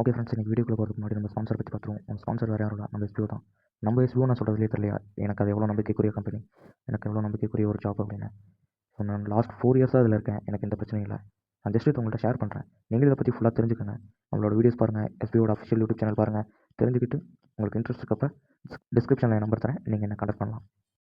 Okay friends இன்றைக்கி வீடியோக்குள்ள போகிறதுக்கு முன்னாடி நம்ம ஸ்பான்சர் பற்றி பார்த்துருவோம். நம்ம ஸ்பான்சர் வேறு யாரும் இல்லை நம்ம எஸ்பிஓ தான். நம்ம எஸ்பிஓ நான் சொல்கிறதுலே தெரியல எனக்கு அது எவ்வளோ நம்பிக்கைக்குரிய கம்பெனி எனக்கு எவ்வளோ நம்பிக்கைக்குரிய ஒரு ஜாப் அப்படின்னு. ஸோ நான் லாஸ்ட் ஃபோர் இயர்ஸாக அதில் இருக்கேன். எனக்கு எந்த பிரச்சனையும் இல்லை. நான் ஜஸ்ட் இது உங்கள்கிட்ட ஷேர் பண்ணுறேன் நீங்கள் இதை பற்றி ஃபுல்லாக தெரிஞ்சுக்கோங்க. நம்மளோட வீடியோஸ் பாருங்கள் எஸ்பிஓட அஃபிஷியல் யூடியூப் சேனல் பாருங்கள் தெரிஞ்சுக்கிட்டு உங்களுக்கு இன்ட்ரெஸ்ட் இருக்கப்போ டிஸ்கிரிப்ஷனில் நம்பர் தரேன். நீங்கள் என்ன கண்டக்ட் பண்ணலாம்.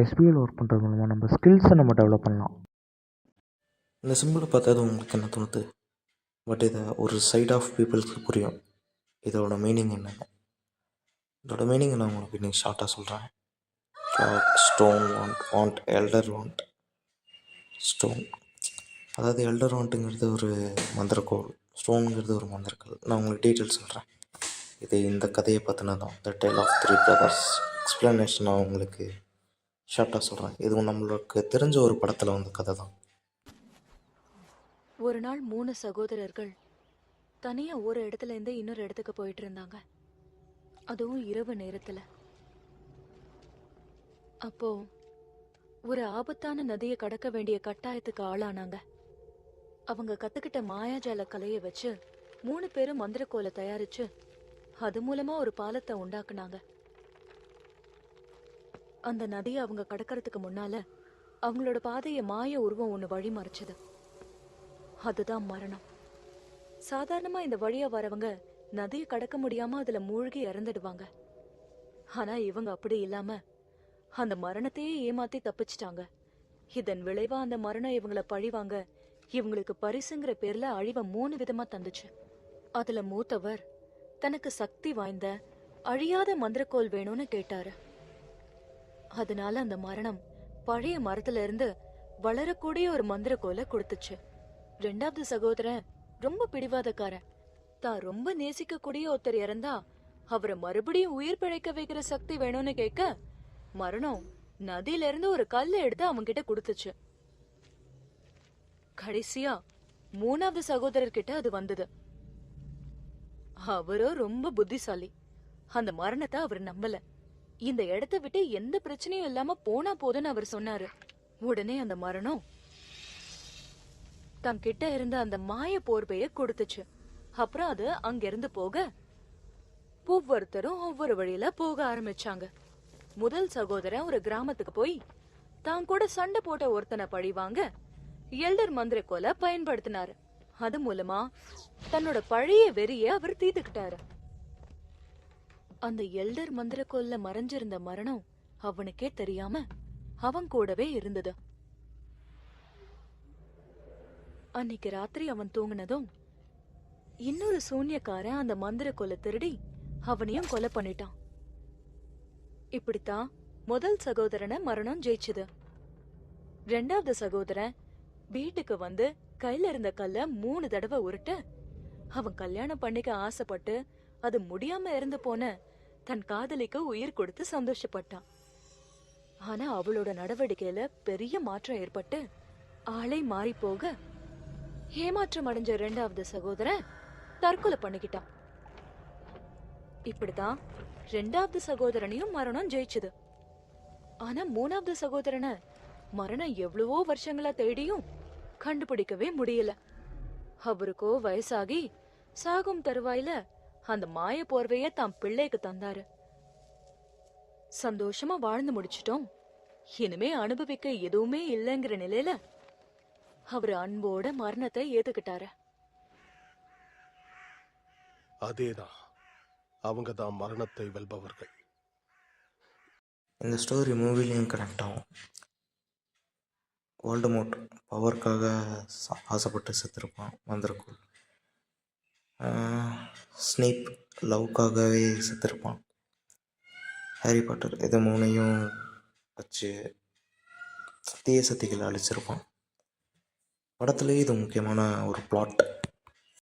எஸ்பிஓவில் ஒர்க் பண்ணுறது மூலமாக நம்ம ஸ்கில்ஸை நம்ம டெவலப் பண்ணலாம். இந்த சிம்பிளை அது உங்களுக்கு என்ன தோணுது? பட் இதை ஒரு சைட் ஆஃப் பீப்புளுக்கு புரியும். இதோட மீனிங் என்னென்ன. இதோட மீனிங் நான் உங்களுக்கு இன்னைக்கு ஷார்ட்டாக சொல்கிறேன் stone wand wand elder wand stone அதாவது எல்டர் வாண்ட்டுங்கிறது ஒரு மந்திரக்கோள். ஸ்டோனுங்கிறது ஒரு மந்திரக்கோள். நான் உங்களுக்கு டீட்டெயில் சொல்கிறேன் இது இந்த கதையை பற்றினதான் the tale of three brothers explanation நான் உங்களுக்கு ஷார்ட்டாக சொல்கிறேன் இது நம்மளுக்கு தெரிஞ்ச ஒரு படத்தில் வந்த கதை தான். ஒரு நாள் மூணு சகோதரர்கள் தனியாக ஒரு இடத்துல இருந்து இன்னொரு இடத்துக்கு போயிட்டு இருந்தாங்க. அதுவும் இரவு நேரத்தில். அப்போ ஒரு ஆபத்தான நதியை கடக்க வேண்டிய கட்டாயத்துக்கு ஆளானாங்க. அவங்க கத்துக்கிட்ட மாயாஜால கலையை வச்சு மூணு பேரும் மந்திரக்கோலை தயாரிச்சு அது மூலமா ஒரு பாலத்தை உண்டாக்குனாங்க. அந்த நதியை அவங்க கடக்கறதுக்கு முன்னால அவங்களோட பாதையை மாய உருவம் ஒன்னு வழி மறைச்சது. அதுதான் மரணம். சாதாரணமா இந்த வழியா வரவங்க நதியை கடக்க முடியாம அதுல மூழ்கி இறந்துடுவாங்க. ஆனா இவங்க அப்படி இல்லாம அந்த மரணத்தையே ஏமாத்தி தப்பிச்சிட்டாங்க. இதன் விளைவா அந்த மரணம் இவங்கள பழிவாங்க இவங்களுக்கு பரிசுங்கிற பேர்ல அழிவை மூணு விதமா தந்துச்சு. அதுல மூத்தவர் தனக்கு சக்தி வாய்ந்த அழியாத மந்திரக்கோல் வேணும்னு கேட்டாரு. அதனால அந்த மரணம் பழைய மரத்துல இருந்து வளரக்கூடிய ஒரு மந்திரக்கோலை கொடுத்துச்சு. ரெண்டாவது சகோதரன் ரொம்ப பிடிவாதக்காரன். தான் ரொம்ப நேசிக்கக்கூடிய ஒருத்தர் இறந்தா அவரை மறுபடியும் உயிர் பிழைக்க வைக்கிற சக்தி வேணும்னு கேட்க மரணம் நதியில இருந்து ஒரு கல்லை எடுத்து அவன்கிட்ட கொடுத்துச்சு. கடைசியா மூணாவது சகோதரர் கிட்ட அது வந்தது. அவரோ ரொம்ப புத்திசாலி. அந்த மரணத்தை அவர் நம்பல. இந்த இடத்தை விட்டு எந்த பிரச்சனையும் இல்லாம போனா போதுன்னு அவர் சொன்னாரு. உடனே அந்த மரணம் தன் கிட்ட இருந்த அந்த மாய போர்வைய கொடுத்துச்சு. அப்புறம் அது அங்கிருந்து போக ஒவ்வொருத்தரும் ஒவ்வொரு வழியில போக ஆரம்பிச்சாங்க. முதல் சகோதரன் ஒரு கிராமத்துக்கு போய் தான் கூட சண்டை போட்ட ஒருத்தனை பழிவாங்க எல்டர் மந்திர கோலை பயன்படுத்தினாரு. அது மூலமா தன்னோட பழைய வெறிய அவர் தீர்த்துக்கிட்டாரு. அந்த எல்டர் மந்திரக்கோல்ல மறைஞ்சிருந்த மரணம் அவனுக்கே தெரியாம அவன் கூடவே இருந்தது. அன்னைக்கு ராத்திரி அவன் தூங்குனதும் இன்னொரு சூன்யக்காரன் அந்த மந்திரக்கோலை திருடி அவனையும் கொலை பண்ணிட்டான். இப்படித்தான் முதல் சகோதரனை மரணம் ஜெயிச்சுது. ரெண்டாவது சகோதரன் வீட்டுக்கு வந்து கையில இருந்த கல்ல மூணு தடவை உருட்ட அவன் கல்யாணம் பண்ணிக்க ஆசைப்பட்டு அது முடியாம இறந்து போன தன் காதலிக்கு உயிர் கொடுத்து சந்தோஷப்பட்டான். ஆனா அவளோட நடவடிக்கையில பெரிய மாற்றம் ஏற்பட்டு ஆளை மாறி போக ஏமாற்றம் அடைஞ்ச ரெண்டாவது சகோதரன் தற்கொலை பண்ணிக்கிட்டான். இப்படிதான் ரெண்டாவது சகோதரனையும் மரணம் ஜெயிச்சுது. ஆனா மூணாவது சகோதரனை மரணம் எவ்வளவோ வருஷங்களா தேடியும் கண்டுபிடிக்கவே முடியல. அவருக்கோ வயசாகி சாகும் தருவாயில அந்த மாய போர்வைய தாம் பிள்ளைக்கு தந்தாரு. சந்தோஷமா வாழ்ந்து முடிச்சிட்டோம். இனிமே அனுபவிக்க எதுவுமே இல்லைங்கிற நிலையில அவர் அன்போட மரணத்தை ஏத்துக்கிட்டாரு. அதேதான் அவங்க தான் மரணத்தை வெல்பவர்கள். இந்த ஸ்டோரி மூவிலையும் கனெக்ட் ஆகும். மோட் பவருக்காக ச- ஆசைப்பட்டு செத்துருப்பான் மந்திரக்குள் ஸ்னேப் லவ்க்காகவே செத்துருப்பான். ஹாரி பாட்டர் இது மூணையும் வச்சு தீய சக்திகளை அழிச்சிருப்பான். படத்துலேயே இது முக்கியமான ஒரு பிளாட்